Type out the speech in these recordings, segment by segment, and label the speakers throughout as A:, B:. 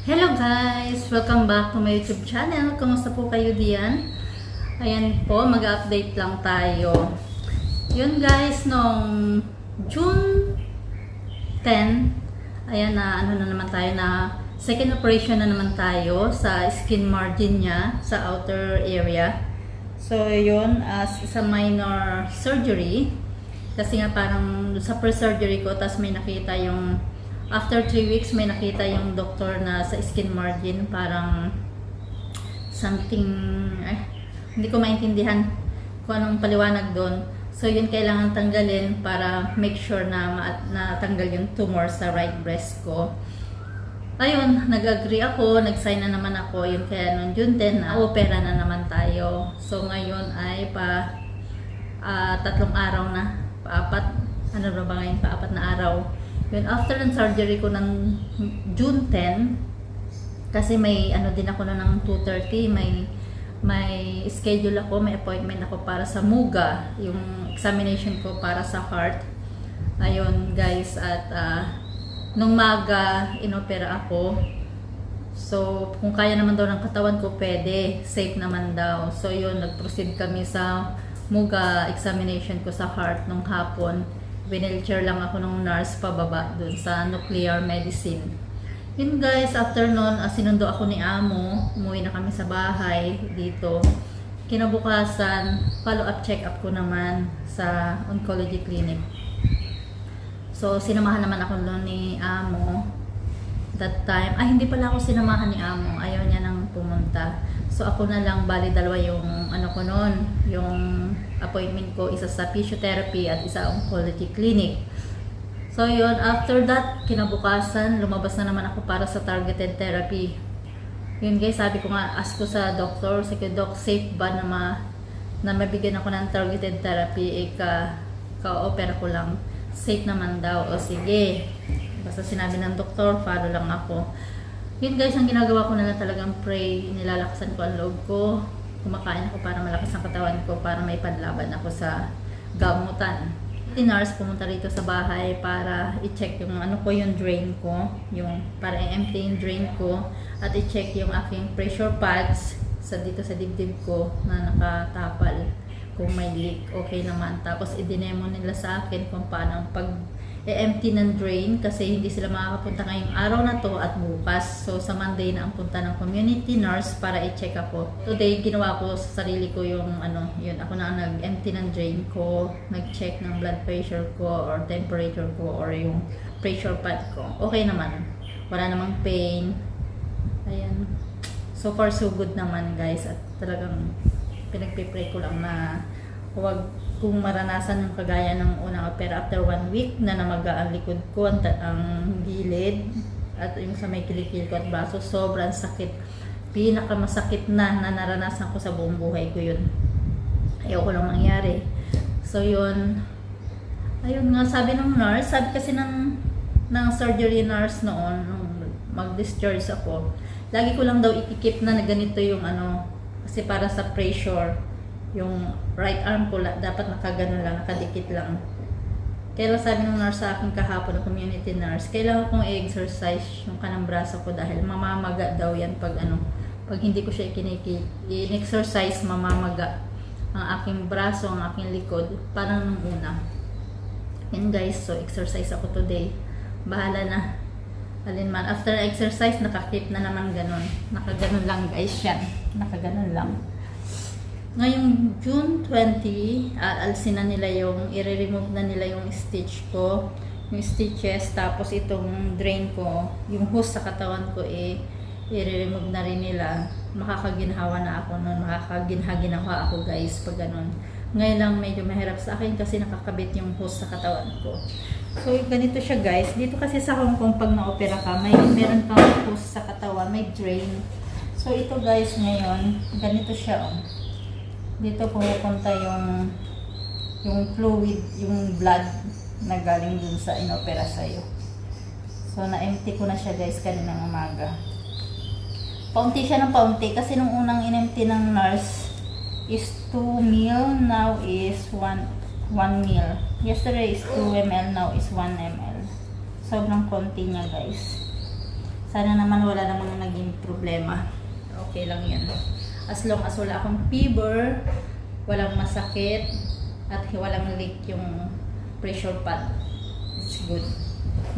A: Hello guys! Welcome back to my YouTube channel. Kumusta po kayo diyan? Ayan po, mag-update lang tayo. Yun guys, nung June 10, ayan na ano na naman tayo na second operation na naman tayo sa skin margin niya sa outer area. So yun, as isa minor surgery. Kasi nga parang sa pre-surgery ko, tas may nakita yung after 3 weeks may nakita yung doktor na sa skin margin parang something eh, hindi ko maintindihan kung anong paliwanag doon. So yun kailangan tanggalin para make sure na natanggal yung tumor sa right breast ko. Ayun, nag-agree ako, nag-sign na naman ako, yun kaya noon June 10 na opera na naman tayo. So ngayon ay pa ah, tatlong araw na, paapat, ano ba ba ngayon, paapat na araw. Yun, after ng surgery ko ng June 10, kasi may ano din ako na ng 2.30, may may schedule ako, may appointment ako para sa MUGA, yung examination ko para sa heart. Ayun guys, at ah, nung maga, inopera ako. So, kung kaya naman daw ng katawan ko, pwede. Safe naman daw. So, yun, nag-proceed kami sa MUGA examination ko sa heart nung hapon. Winelchair lang ako nung nurse pababa dun sa nuclear medicine. Yun guys, after nun, ah, sinundo ako ni Amo. Umuwi na kami sa bahay dito. Kinabukasan, follow-up check-up ko naman sa oncology clinic. So, sinamahan naman ako noon ni Amo. That time, ay hindi pala ako sinamahan ni Amo. Ayaw niya nang pumunta. So, ako na lang, bali dalawa yung ano ko noon, yung appointment ko, isa sa physiotherapy at isa oncology clinic. So, yun, after that, kinabukasan, lumabas na naman ako para sa targeted therapy. Yun guys, sabi ko nga, ask ko sa doctor, sige doc, safe ba na, ma, na mabigyan ako ng targeted therapy, eh, ka, ka-opera ko lang. Safe naman daw. O sige, basta sinabi ng doktor, follow lang ako. Yun guys, ang ginagawa ko na lang talagang pray, nilalakasan ko ang loob ko. Kumakain ako para malakas ang katawan ko, para may panlaban ako sa gamutan. Tinars pumunta rito sa bahay para i-check yung ano ko yung drain ko, yung para i-empty yung drain ko at i-check yung aking pressure pads sa dito sa dibdib ko na nakatapal kung may leak, okay naman. Tapos i-demo nila sa akin kung paano pag i-empty ng drain kasi hindi sila makakapunta ngayong araw na to at bukas. So sa Monday na ang punta ng community nurse para i-check ako. Today ginawa ko sa sarili ko yung ano, yun ako na nag-empty ng drain ko, nag-check ng blood pressure ko or temperature ko or yung pressure pad ko. Okay naman. Wala namang pain. Ayan. So far so good naman guys at talagang pinagpipray ko lang na huwag kung maranasan yung kagaya ng unang opera after one week na namaga ang likod ko, ang, ang gilid at yung sa may kilikil ko at braso, sobrang sakit. Pinakamasakit na na naranasan ko sa buong buhay ko yun. Ayoko lang mangyari. So yun, ayun nga sabi ng nurse, sabi kasi ng, ng surgery nurse noon, nung mag-discharge ako, lagi ko lang daw ikikip na na ganito yung ano, kasi para sa pressure, yung right arm ko dapat nakagano lang, nakadikit lang. Kaya sabi ng nurse sa akin kahapon, community nurse, kailangan kong i-exercise yung kanang braso ko dahil mamamaga daw yan pag ano, pag hindi ko siya in-exercise, mamamaga ang aking braso, ang aking likod, parang nung una. Yan guys, so exercise ako today. Bahala na. Alin man. After exercise, nakakip na naman ganun. Nakaganon lang guys yan. Nakaganon lang. Ngayong June 20, aalsin na nila yung, i-remove na nila yung stitch ko. Yung stitches, tapos itong drain ko, yung hose sa katawan ko, eh, i-remove na rin nila. Makakaginhawa na ako nun. Makakaginha-ginawa ako guys pag ganun. Ngayon lang medyo mahirap sa akin kasi nakakabit yung hose sa katawan ko. So, ganito siya guys. Dito kasi sa Hong Kong, pag na-opera ka, may meron kang hose sa katawan, may drain. So, ito guys ngayon, ganito siya. Oh. Dito pumupunta yung yung fluid, yung blood na galing dun sa inopera sa'yo. So, na-empty ko na siya guys kaninang umaga. Paunti siya ng paunti kasi nung unang in-empty ng nurse is 2 ml, now is 1, 1 ml. Yesterday is 2 ml, now is 1 ml. Sobrang konti niya guys. Sana naman wala namang naging problema. Okay lang yan. As long as wala akong fever, walang masakit, at walang leak yung pressure pad. It's good.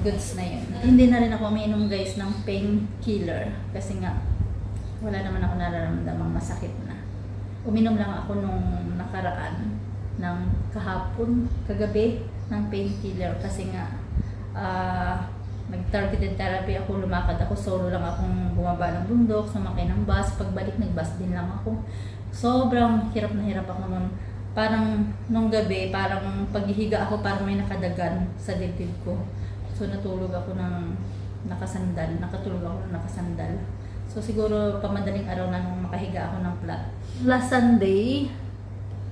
A: Goods na yun. Hindi na rin ako umiinom guys ng painkiller kasi nga wala naman ako nararamdamang masakit na. Uminom lang ako nung nakaraan ng kahapon, kagabi ng painkiller kasi nga ah nag-targeted therapy ako, lumakad ako, solo lang akong bumaba ng bundok, sumakay ng bus, pagbalik nag-bus din lang ako. Sobrang hirap na hirap ako nun. Parang nung gabi, parang paghihiga ako, parang may nakadagan sa dibdib ko. So natulog ako ng nakasandal, nakatulog ako ng nakasandal. So siguro pamadaling araw na nung makahiga ako ng flat. Last Sunday,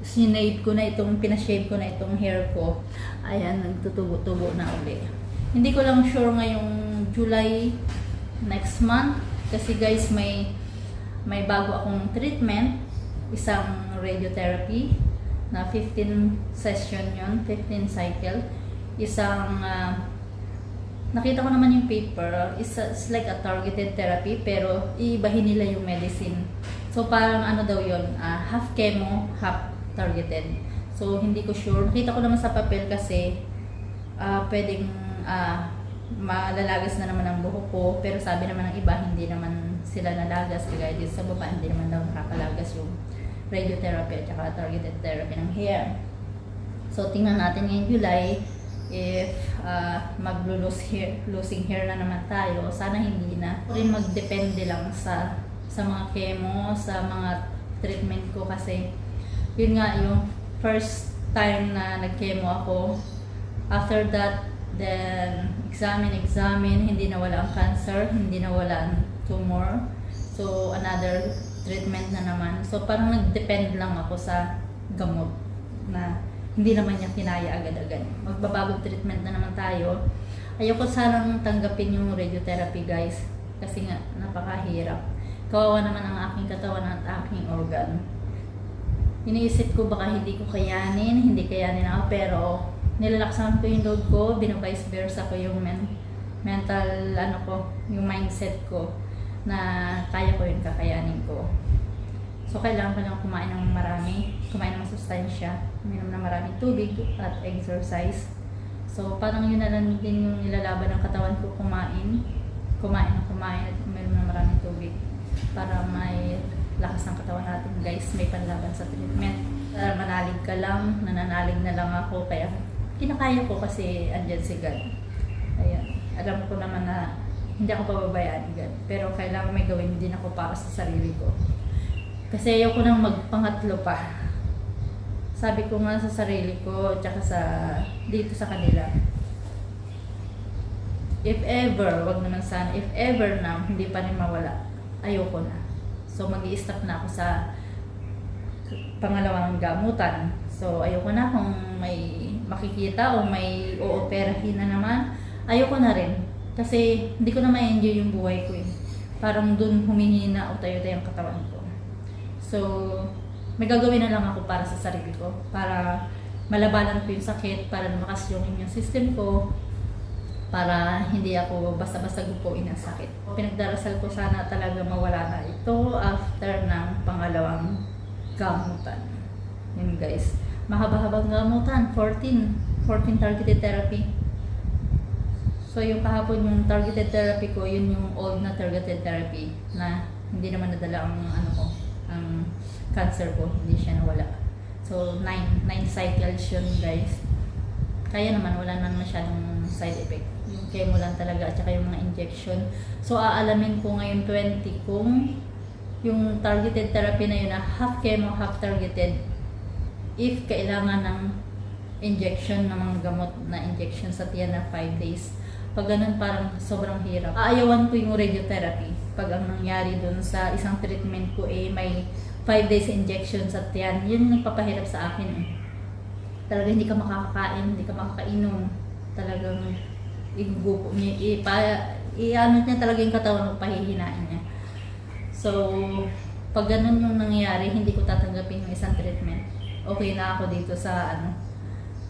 A: sinave ko na itong, pinashave ko na itong hair ko. Ayan, nagtutubo-tubo na uli. Hindi ko lang sure ngayong July next month. Kasi guys, may may bago akong treatment. Isang radiotherapy na 15 session yon 15 cycle. Isang ah, nakita ko naman yung paper, it's, it's like a targeted therapy pero iibahin nila yung medicine. So parang ano daw yun, ah, half chemo, half targeted. So hindi ko sure. Nakita ko naman sa papel kasi ah, pwedeng ah, malalagas na naman ang buhok ko pero sabi naman ng iba hindi naman sila nalagas kagaya dito sa baba hindi naman daw nakakalagas yung radiotherapy at saka targeted therapy ng hair. So tingnan natin ngayong July if uh, mag-lose hair, losing hair na naman tayo. Sana hindi na. Rin magdepende lang sa sa mga chemo, sa mga treatment ko kasi yun nga yung first time na nag-chemo ako. After that, then examine, examine, hindi nawala ang cancer, hindi nawala ang tumor. So another treatment na naman. So parang nag-depend lang ako sa gamot na hindi naman niya kinaya agad-agad. Magbabagong treatment na naman tayo. Ayoko sanang tanggapin yung radiotherapy guys kasi nga napakahirap. Kawawa naman ang aking katawan at aking organ. Iniisip ko baka hindi ko kayanin, hindi kayanin ako pero nilalaksan ko yung load ko, binavice versa ko yung men- mental ano ko, yung mindset ko na kaya ko yun, kakayanin ko. So, kailangan ko lang kumain ng marami, kumain ng masustansya, uminom ng maraming tubig at exercise. So, parang yun na lang din yung nilalaban ng katawan ko, kumain, kumain ng kumain at uminom ng maraming tubig para may lakas ng katawan natin guys, may panlaban sa treatment. Uh, manalig ka lang, nananalig na lang ako, kaya kinakaya ko kasi andyan si God. Ayan. Alam ko naman na hindi ako pababayaan ni God. Pero kailangan may gawin din ako para sa sarili ko. Kasi ayoko nang magpangatlo pa. Sabi ko nga sa sarili ko, tsaka sa dito sa kanila. If ever, wag naman sana, if ever na hindi pa rin mawala, ayoko na. So mag stop na ako sa pangalawang gamutan. So ayoko na kung may makikita o may ooperahin na naman, ayoko na rin. Kasi hindi ko na ma-enjoy yung buhay ko eh. Parang dun humihina o tayo-tayo ang katawan ko. So, may gagawin na lang ako para sa sarili ko. Para malabanan ko yung sakit, para lumakas yung immune system ko, para hindi ako basta-basta gupuin ng sakit. Pinagdarasal ko sana talaga mawala na ito after ng pangalawang gamutan. Yun guys. Mahaba-habang gamutan, 14. 14 targeted therapy. So yung kahapon yung targeted therapy ko, yun yung old na targeted therapy na hindi naman nadala ang ano ko, ang cancer ko, hindi siya nawala. So 9 9 cycles yun guys. Kaya naman wala naman masyadong side effect. Yung chemo lang talaga at saka yung mga injection. So aalamin ko ngayon 20 kung yung targeted therapy na yun na half chemo, half targeted if kailangan ng injection ng mga gamot na injection sa tiyan na 5 days. Pag ganun parang sobrang hirap. Aayawan ko yung radiotherapy. Pag ang nangyari dun sa isang treatment ko eh may 5 days injection sa tiyan, yun nagpapahirap sa akin eh. Talaga hindi ka makakakain, hindi ka makakainom. Talagang igugupo niya, ipa, i-ano niya talaga yung katawan mo, pahihinain niya. So, pag ganun yung nangyayari, hindi ko tatanggapin yung isang treatment okay na ako dito sa ano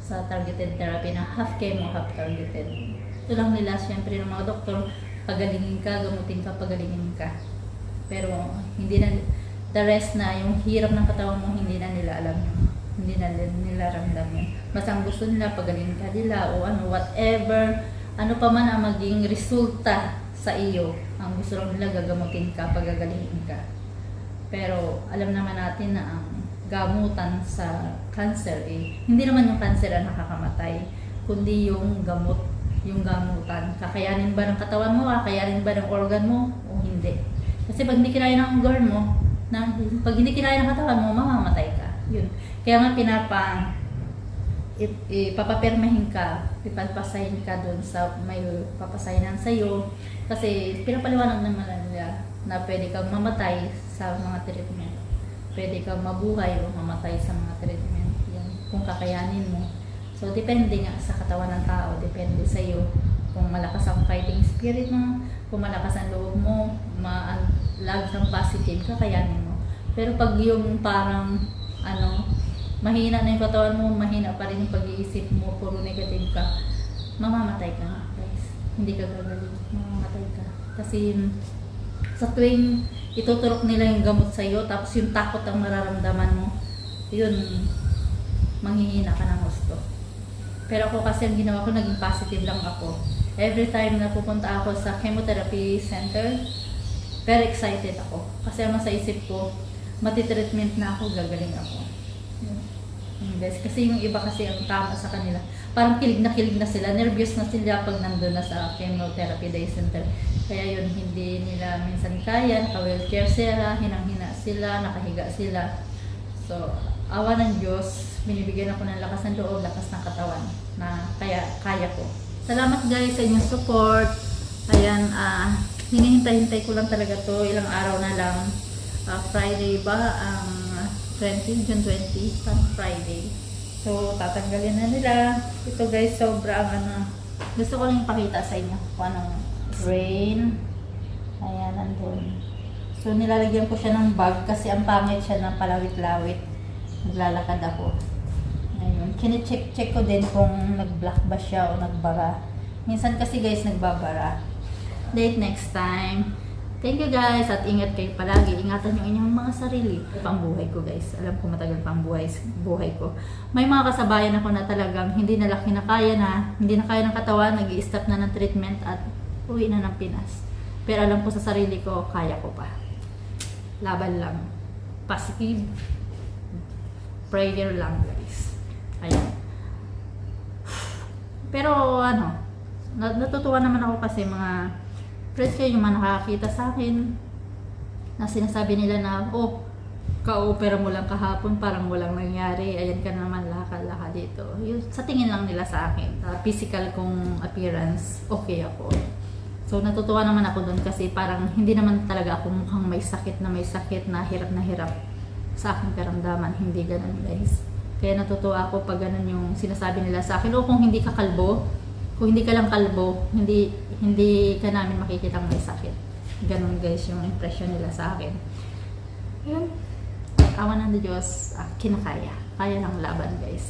A: sa targeted therapy na half chemo, half targeted. Ito lang nila siyempre ng mga doktor pagalingin ka, gamutin ka, pagalingin ka. Pero hindi na, the rest na, yung hirap ng katawan mo, hindi na nila alam yun. Hindi na nila, ramdam yun. Mas ang gusto nila, pagalingin ka nila, o ano, whatever, ano pa man ang maging resulta sa iyo, ang gusto nila gagamutin ka, pagagalingin ka. Pero alam naman natin na ang gamutan sa cancer eh, hindi naman yung cancer ang nakakamatay, kundi yung gamot, yung gamutan. Kakayanin ba ng katawan mo, kakayanin ba ng organ mo, o hindi. Kasi pag hindi kinaya ng organ mo, na, pag hindi kinaya ng katawan mo, mamamatay ka. Yun. Kaya nga pinapa, ip- ipapapirmahin ka, ipalpasahin ka doon sa may papasahinan sa iyo kasi pinapaliwanag naman nila na pwede kang mamatay sa mga treatment. Pwede kang mabuhay o mamatay sa mga treatment. Yan, kung kakayanin mo. So, depende nga sa katawan ng tao. Depende sa iyo. Kung malakas ang fighting spirit mo, kung malakas ang loob mo, ma lagi kang positive, kakayanin mo. Pero pag yung parang, ano, mahina na yung katawan mo, mahina pa rin yung pag-iisip mo, puro negative ka, mamamatay ka guys. Hindi ka gagaling, mamamatay ka. Kasi sa tuwing ituturok nila yung gamot sa iyo, tapos yung takot ang mararamdaman mo, yun, manghihina ka ng gusto. Pero ako kasi ang ginawa ko, naging positive lang ako. Every time na pupunta ako sa chemotherapy center, very excited ako. Kasi naman sa isip ko, matitreatment na ako, gagaling ako. Yun. Guys. Kasi yung iba kasi ang tama sa kanila, parang kilig na kilig na sila, nervous na sila pag nandun na sa chemotherapy day center. Kaya yun, hindi nila minsan kaya, naka-wheelchair sila, hinang-hina sila, nakahiga sila. So, awa ng Diyos, binibigyan ako ng lakas ng loob, lakas ng katawan na kaya kaya ko. Salamat guys sa inyong support. Ayan, ah hinihintay-hintay ko lang talaga to ilang araw na lang. Ah, Friday ba ang 20, June 20, pang Friday. So, tatanggalin na nila. Ito guys, sobra ang ano. Gusto ko lang ipakita sa inyo kung anong rain. Ayan, nandun. So, nilalagyan ko siya ng bag kasi ang pangit siya ng palawit-lawit. Naglalakad ako. Ayun. Kine-check-check ko din kung nag-block ba siya o nagbara. Minsan kasi guys, nagbabara. Date next time. Thank you guys at ingat kayo palagi. Ingatan yung inyong mga sarili. Pambuhay ko guys. Alam ko matagal pang buhay, ko. May mga kasabayan ako na talagang hindi na laki na kaya na, hindi na kaya ng katawan, nag stop na ng treatment at uwi na ng Pinas. Pero alam ko sa sarili ko, kaya ko pa. Laban lang. Positive. Prayer lang guys. Ayan. Pero ano, nat- natutuwa naman ako kasi mga ko yung mga nakakita sa akin na sinasabi nila na, oh, ka-opera mo lang kahapon, parang walang nangyari, ayan ka na naman laka-laka dito. Yung, sa tingin lang nila sa akin, sa physical kong appearance, okay ako. So natutuwa naman ako doon kasi parang hindi naman talaga ako mukhang may sakit na may sakit na hirap na hirap sa aking karamdaman. Hindi ganun guys. Kaya natutuwa ako pag ganun yung sinasabi nila sa akin. O kung hindi ka kalbo, kung hindi ka lang kalbo, hindi hindi ka namin makikita may sakit. Ganun guys yung impression nila sa akin. Yun. Awan ng Diyos, ah, kinakaya. Kaya ng laban guys.